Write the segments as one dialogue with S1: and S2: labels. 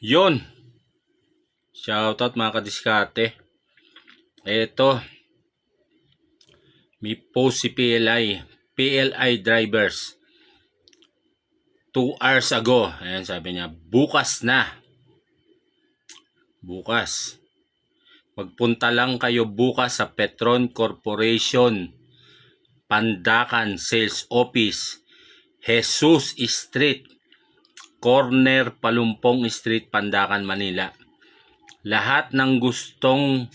S1: Yun. Shoutout mga kadiskarte. Ito. May post si PLI. PLI drivers. 2 hours ago. Ayan sabi niya. Bukas na. Bukas. Magpunta lang kayo bukas sa Petron Corporation. Pandakan Sales Office. Jesus Street. Corner Palumpong Street, Pandakan, Manila. Lahat ng gustong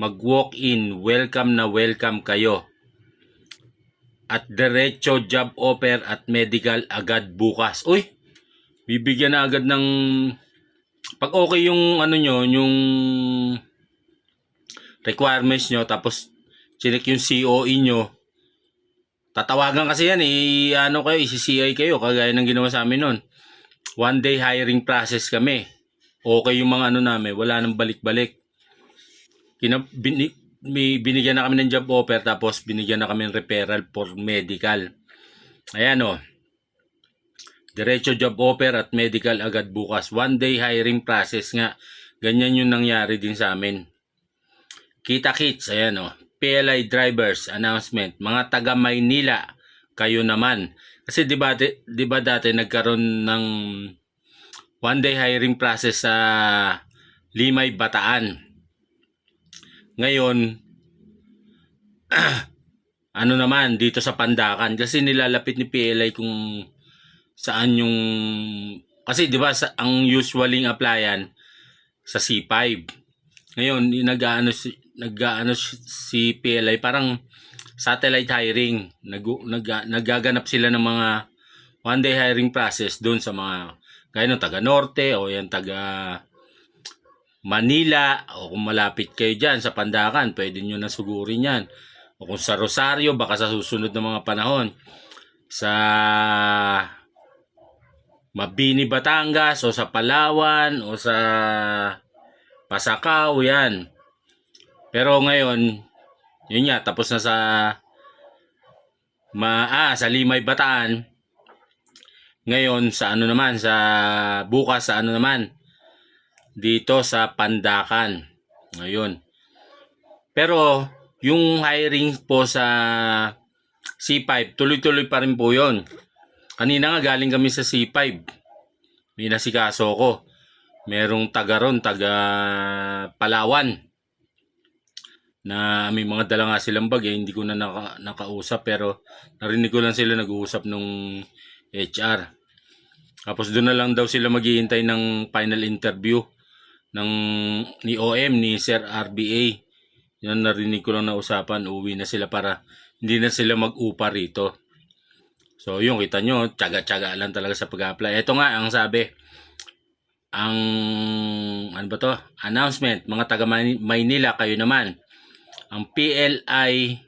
S1: mag-walk-in, welcome na welcome kayo. At diretso job offer at medical agad bukas. Uy, bibigyan na agad ng pag okay yung ano nyo, yung requirements nyo, tapos chinek yung COE nyo, tatawagan kasi yan eh, ano kayo, isi-CI kayo, kagaya ng ginawa sa amin nun. One day hiring process kami. Okay yung mga ano namin, wala nang balik-balik. Kina, bini, may, binigyan na kami ng job offer tapos binigyan na kami ng referral for medical. Ayan o. Diretso job offer at medical agad bukas. One day hiring process nga. Ganyan yung nangyari din sa amin. Kita kits, ayan o. PLI drivers announcement. Mga taga Maynila, kayo naman. Kasi di ba, di, ba dati nagkaroon ng one day hiring process sa Limay Bataan. Ngayon, ano naman dito sa Pandakan kasi nilalapit ni PLI kung saan yung kasi 'di ba sa, ang usualing applyan sa C5. Ngayon, nag-aano si nag-aano si PLI parang satellite hiring. Nag, nag, nagaganap sila ng mga one day hiring process doon sa mga gaya ng taga Norte o yan taga Manila o kung malapit kayo dyan sa Pandakan, pwede nyo na sugurin yan. O kung sa Rosario, baka sa susunod na mga panahon. Sa Mabini, Batangas o sa Palawan o sa Pasakaw, yan. Pero ngayon, yun nga, tapos na sa ma, ah, sa Limay, Bataan. Ngayon, sa ano naman, sa bukas, sa ano naman, dito sa Pandakan. Ngayon. Pero, yung hiring po sa C5, tuloy-tuloy pa rin po yun. Kanina nga galing kami sa C5. May nasikaso ko. Merong taga ron, taga Palawan. Na may mga dala nga silang bag eh. Hindi ko na naka, nakausap pero narinig ko lang sila nag-uusap nung HR. Tapos doon na lang daw sila maghihintay ng final interview ng ni OM ni Sir RBA. Yan narinig ko lang na usapan, uwi na sila para hindi na sila mag-upa rito. So yung kita nyo, tsaga-tsaga lang talaga sa pag-apply. Ito nga ang sabi, ang ano ba to? Announcement, mga taga Maynila kayo naman. Ang PLI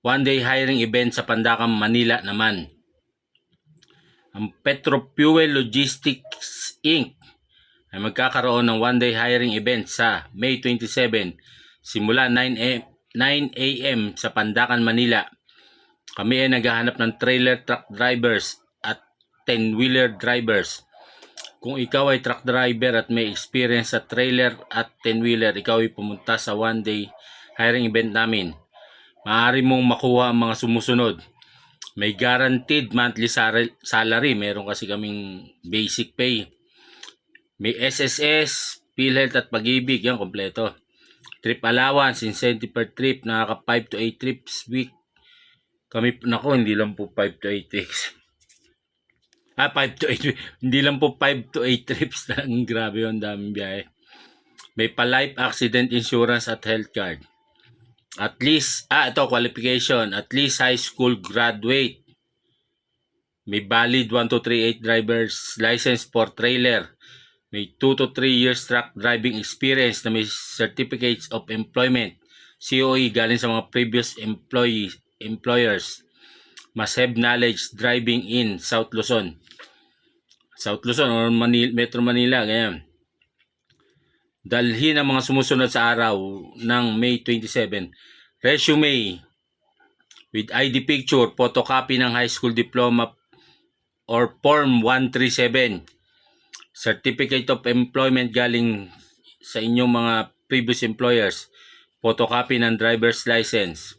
S1: one day hiring event sa Pandakam, Manila naman. Ang Petrofuel Logistics Inc. ay magkakaroon ng one day hiring event sa May 27 simula 9 a.m. 9 a.m. sa Pandakan, Manila. Kami ay naghahanap ng trailer truck drivers at 10-wheeler drivers. Kung ikaw ay truck driver at may experience sa trailer at 10-wheeler, ikaw ay pumunta sa one-day hiring event namin. Maaari mong makuha ang mga sumusunod. May guaranteed monthly sal- salary. Meron kasi kaming basic pay. May SSS, PhilHealth at pag-ibig. Yan, kompleto. Trip allowance, incentive per trip. Nakaka 5 to 8 trips week. Kami, nako, hindi lang po 5 to 8 trips. Ah, 5 to 8. Hindi lang po 5 to 8 trips lang. Grabe yun, daming biyahe. May pa-life accident insurance at health card. At least, ah, ito, qualification. At least high school graduate. May valid 1238 driver's license for trailer. May 2 to 3 years truck driving experience na may certificates of employment. COE galing sa mga previous employee, employers. Must knowledge driving in South Luzon. South Luzon or Manila, Metro Manila, ganyan. Dalhin ang mga sumusunod sa araw ng May 27. Resume with ID picture, photocopy ng high school diploma or Form 137. certificate of employment galing sa inyong mga previous employers, photocopy ng driver's license.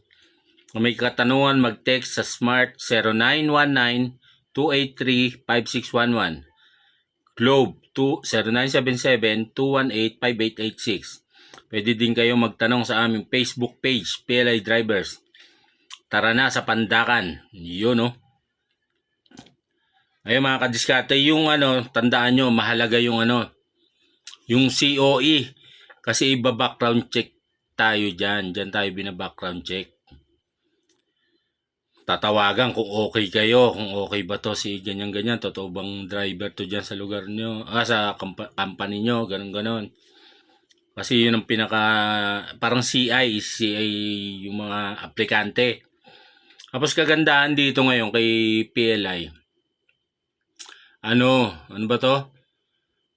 S1: Kung may katanungan, mag-text sa Smart 0919-283-5611. Globe 0977-218-5886. Pwede din kayo magtanong sa aming Facebook page, PLI Drivers. Tara na sa Pandakan. Yun, no? Ayun mga kadiskate, yung ano, tandaan nyo, mahalaga yung ano, yung COE. Kasi iba background check tayo dyan. Dyan tayo bina-background check. Tatawagan kung okay kayo, kung okay ba to si ganyan-ganyan, totoo bang driver to dyan sa lugar nyo, ah, sa kampa- company nyo, ganun-ganon. Kasi yun ang pinaka, parang CI, CI yung mga aplikante. Tapos kagandahan dito ngayon kay PLI, ano, ano ba to?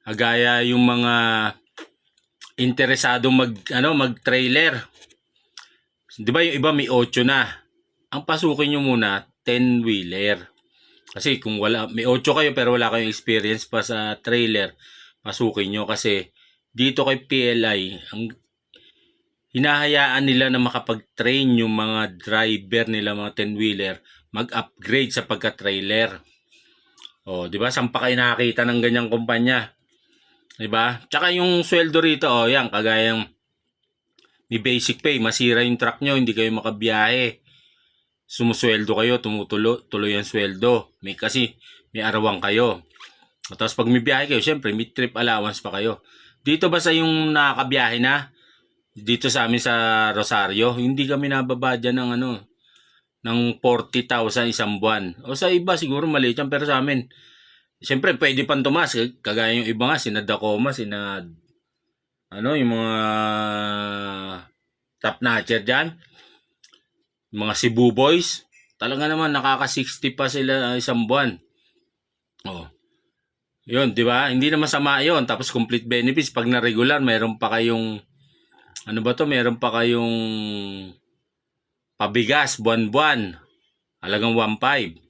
S1: Agaya yung mga interesado mag ano mag-trailer. 'Di ba yung iba may 8 na. Ang pasukin nyo muna 10 wheeler. Kasi kung wala may 8 kayo pero wala kayong experience pa sa trailer, pasukin nyo kasi dito kay PLI ang hinahayaan nila na makapag-train yung mga driver nila mga 10 wheeler mag-upgrade sa pagka-trailer. Oh, 'di ba? Saan pa kayo nakakita ng ganyang kumpanya? 'Di ba? Tsaka yung sweldo rito, oh, yan, kagaya yung may basic pay, masira yung truck nyo, hindi kayo makabiyahe. Sumusweldo kayo, tumutulo, tuloy ang sweldo. May kasi may arawan kayo. Tapos pag may biyahe kayo, syempre may trip allowance pa kayo. Dito ba sa yung nakakabiyahe na? Dito sa amin sa Rosario, hindi kami nababa dyan ng ano, ng 40,000 isang buwan. O sa iba siguro maliit yan, pero sa amin, Siyempre, pwede pang tumas. Kagaya yung iba nga, sina Dacoma, sina... Ano, yung mga... Top notcher dyan. Mga Cebu Boys. Talaga naman, nakaka-60 pa sila isang buwan. Oh. Yun, di ba? Hindi naman sama yun. Tapos complete benefits. Pag na-regular, mayroon pa kayong... Ano ba to? Mayroon pa kayong... Pabigas, buwan-buwan. Halagang 1.5.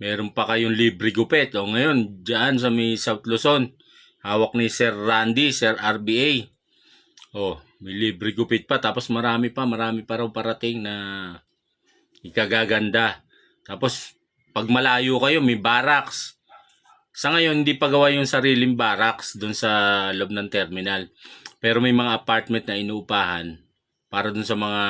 S1: Meron pa kayong libre gupit. O ngayon, dyan sa may South Luzon, hawak ni Sir Randy, Sir RBA. O, may libre gupit pa. Tapos marami pa, marami pa raw parating na ikagaganda. Tapos, pag malayo kayo, may barracks. Sa ngayon, hindi pa gawa yung sariling barracks dun sa loob ng terminal. Pero may mga apartment na inuupahan para dun sa mga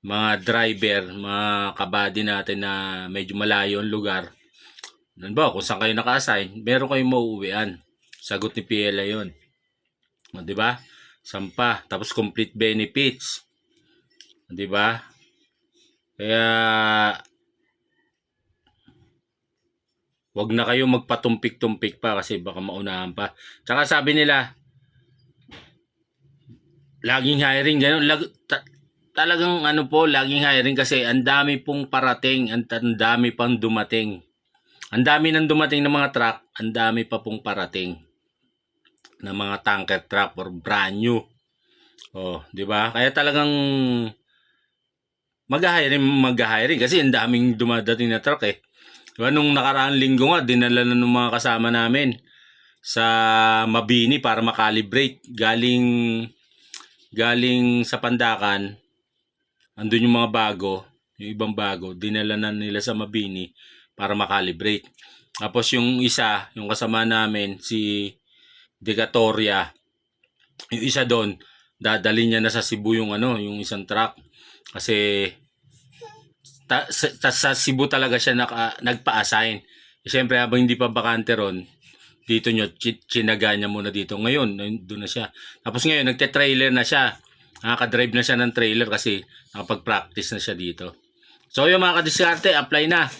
S1: mga driver, mga kabady natin na medyo malayo ang lugar. Ano ba, kung saan kayo naka-assign, meron kayong mauuwian. Sagot ni PLA yun. O, di ba? Sampa. Tapos complete benefits. Di ba? Kaya, wag na kayo magpatumpik-tumpik pa kasi baka maunahan pa. Tsaka sabi nila, laging hiring, ganun, lag, ta- talagang ano po, laging hiring kasi ang dami pong parating, ang, ang dami pang dumating. Ang dami nang dumating ng mga truck, ang dami pa pong parating ng mga tanker truck or brand new. Oh, 'di ba? Kaya talagang mag-hiring, mag-hiring kasi ang daming dumadating na truck eh. Diba, nung nakaraang linggo nga, dinala na ng mga kasama namin sa Mabini para makalibrate. Galing galing sa Pandakan, andun yung mga bago, yung ibang bago, dinala na nila sa Mabini para makalibrate. Tapos yung isa, yung kasama namin, si Decatoria, yung isa doon, dadali niya na sa Cebu yung ano, yung isang truck. Kasi ta, sa, sa Cebu talaga siya naka, nagpa-assign. Siyempre, habang hindi pa bakante ron, dito nyo, chi- chinaga niya muna dito. Ngayon, doon na siya. Tapos ngayon, nagte-trailer na siya. Nakaka-drive na siya ng trailer kasi nakapag-practice na siya dito. So yung mga kadiskarte, apply na.